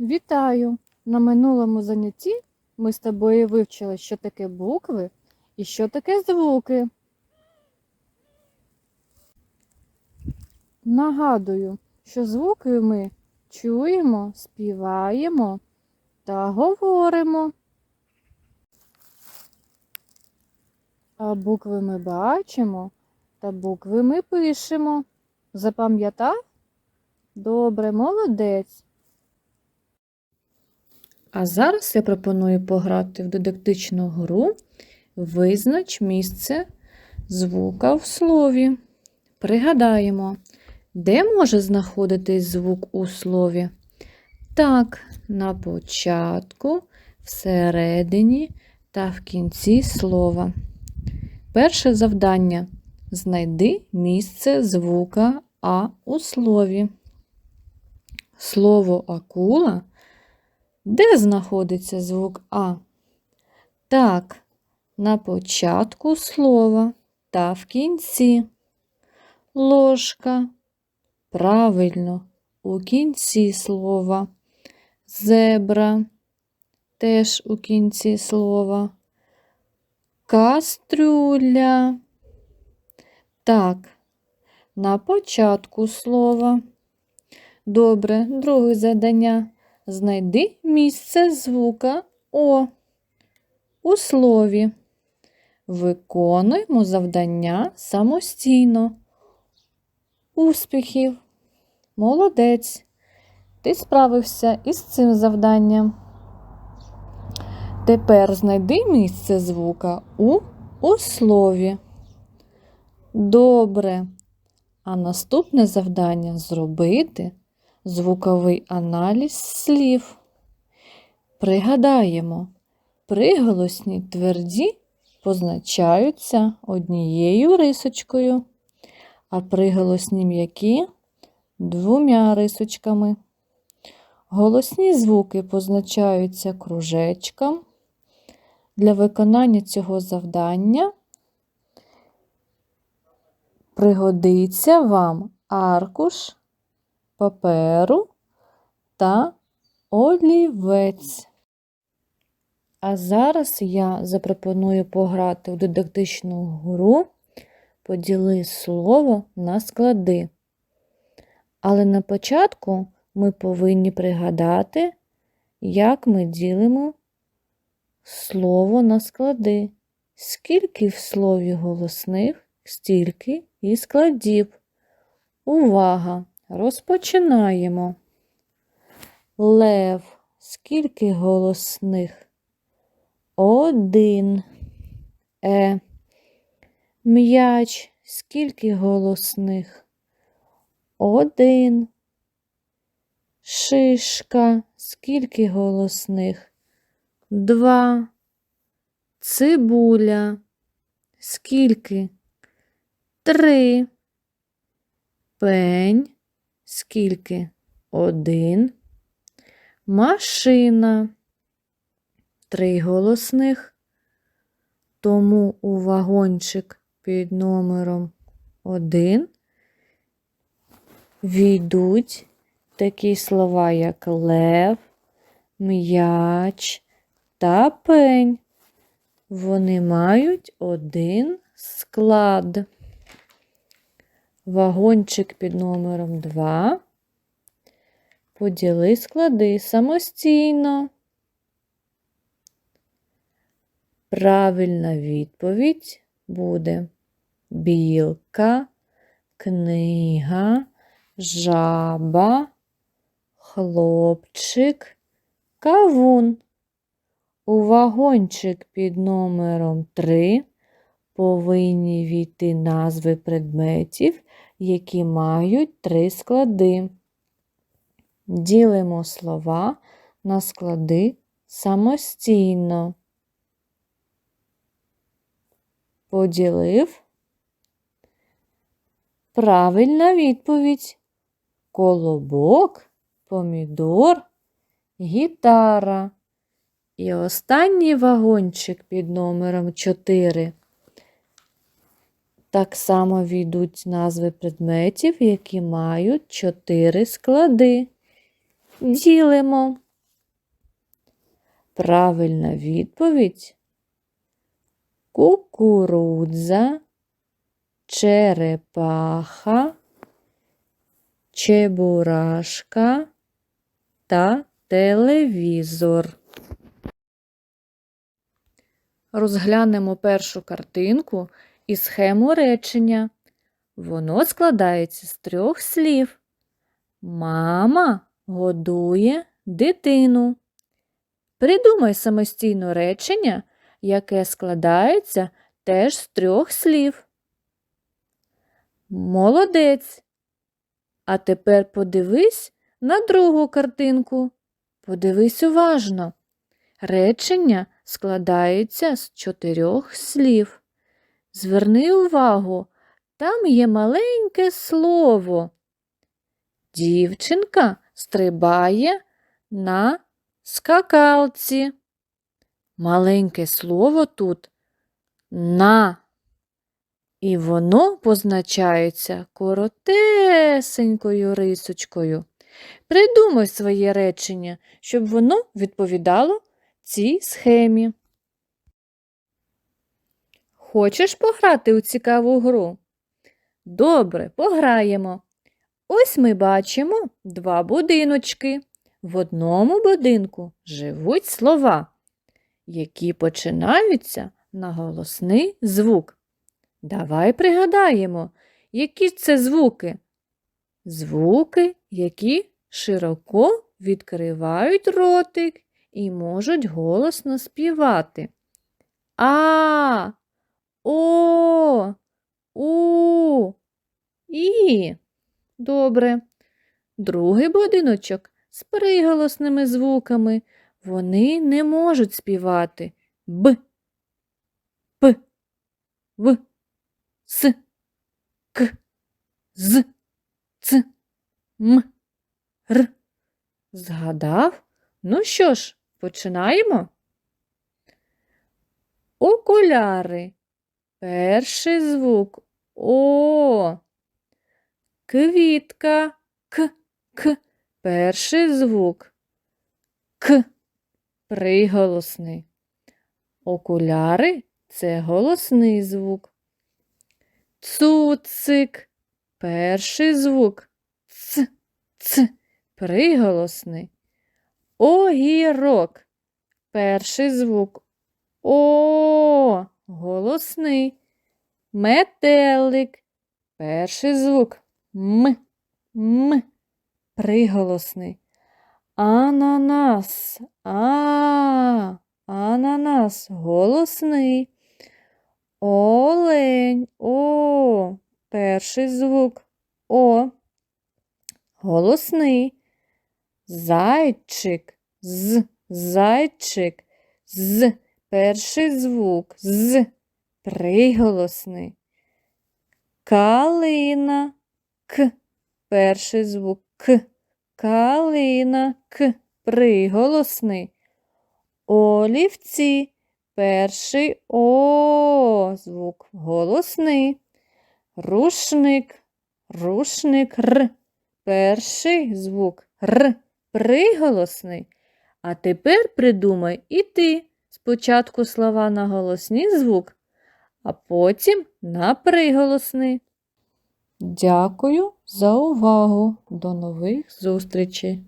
Вітаю! На минулому занятті ми з тобою вивчили, що таке букви і що таке звуки. Нагадую, що звуки ми чуємо, співаємо та говоримо. А букви ми бачимо та букви ми пишемо. Запам'ятав? Добре, молодець. А зараз я пропоную пограти в дидактичну гру Визнач місце звука в слові. Пригадаємо, де може знаходитись звук у слові? Так, на початку, всередині та в кінці слова. Перше завдання. Знайди місце звука А у слові. Слово акула. Де знаходиться звук А? Так, на початку слова та в кінці. Ложка. Правильно, у кінці слова. Зебра. Теж у кінці слова. Кастрюля. Так, на початку слова. Добре, друге завдання. Знайди місце звука О у слові. Виконуємо завдання самостійно. Успіхів! Молодець! Ти справився із цим завданням. Тепер знайди місце звука У у слові. Добре. А наступне завдання зробити звуковий аналіз слів. Пригадаємо, приголосні тверді позначаються однією рисочкою, а приголосні м'які двома рисочками. Голосні звуки позначаються кружечком. Для виконання цього завдання пригодиться вам аркуш паперу та олівець. А зараз я запропоную пограти у дидактичну гру поділи слово на склади. Але на початку ми повинні пригадати, як ми ділимо слово на склади. Скільки в слові голосних, стільки і складів. Увага! Розпочинаємо. Лев. Скільки голосних? Один. Е. М'яч. Скільки голосних? Один. Шишка. Скільки голосних? Два. Цибуля. Скільки? Три. Пень. Скільки? Один. Машина. Три голосних. Тому у вагончик під номером один війдуть такі слова, як лев, м'яч та пень. Вони мають один склад. Вагончик під номером 2. Поділи склади самостійно. Правильна відповідь буде білка, книга, жаба, хлопчик, кавун. У вагончик під номером 3 повинні війти назви предметів, які мають три склади. Ділимо слова на склади самостійно. Поділив. Правильна відповідь. Колобок, помідор, гітара. І останній вагончик під номером 4. Так само війдуть назви предметів, які мають 4 склади. Ділимо Правильна відповідь кукурудза, черепаха, чебурашка та телевізор. Розглянемо першу картинку і схему речення. Воно складається з трьох слів. Мама годує дитину. Придумай самостійно речення, яке складається теж з трьох слів. Молодець. А тепер подивись на другу картинку. Подивись уважно. Речення складаються з чотирьох слів. Зверни увагу, там є маленьке слово. Дівчинка стрибає на скакалці. Маленьке слово тут на. І воно позначається коротесенькою рисочкою. Придумай своє речення, щоб воно відповідало цій схемі. Хочеш пограти у цікаву гру? Добре, пограємо. Ось ми бачимо два будиночки. В одному будинку живуть слова, які починаються на голосний звук. Давай пригадаємо, які це звуки. Звуки, які широко відкривають ротик і можуть голосно співати. А, О, У, І. Добре. Другий будиночок з приголосними звуками. Вони не можуть співати Б, П, В, С, К, З, Ц, М, Р. Згадав? Ну що ж, починаємо. Окуляри. Перший звук О. Квітка К, К. Перший звук К. Приголосний. Окуляри це голосний звук. Цуцик. Перший звук Ц, Ц. Приголосний. Огірок. Перший звук О. Голосний. Метелик. Перший звук М. М. Приголосний. Ананас. А. Ананас. Голосний. Олень. О. Перший звук О. Голосний. Зайчик. З. Зайчик. З. Перший звук з. Приголосний. Калина. К. Перший звук К. Калина. К. Приголосний. Олівці. Перший О. Звук голосний. Рушник. Рушник Р. Перший звук Р. Приголосний. А тепер придумай і ти спочатку слова на голосний звук, а потім на приголосний. Дякую за увагу. До нових зустрічей!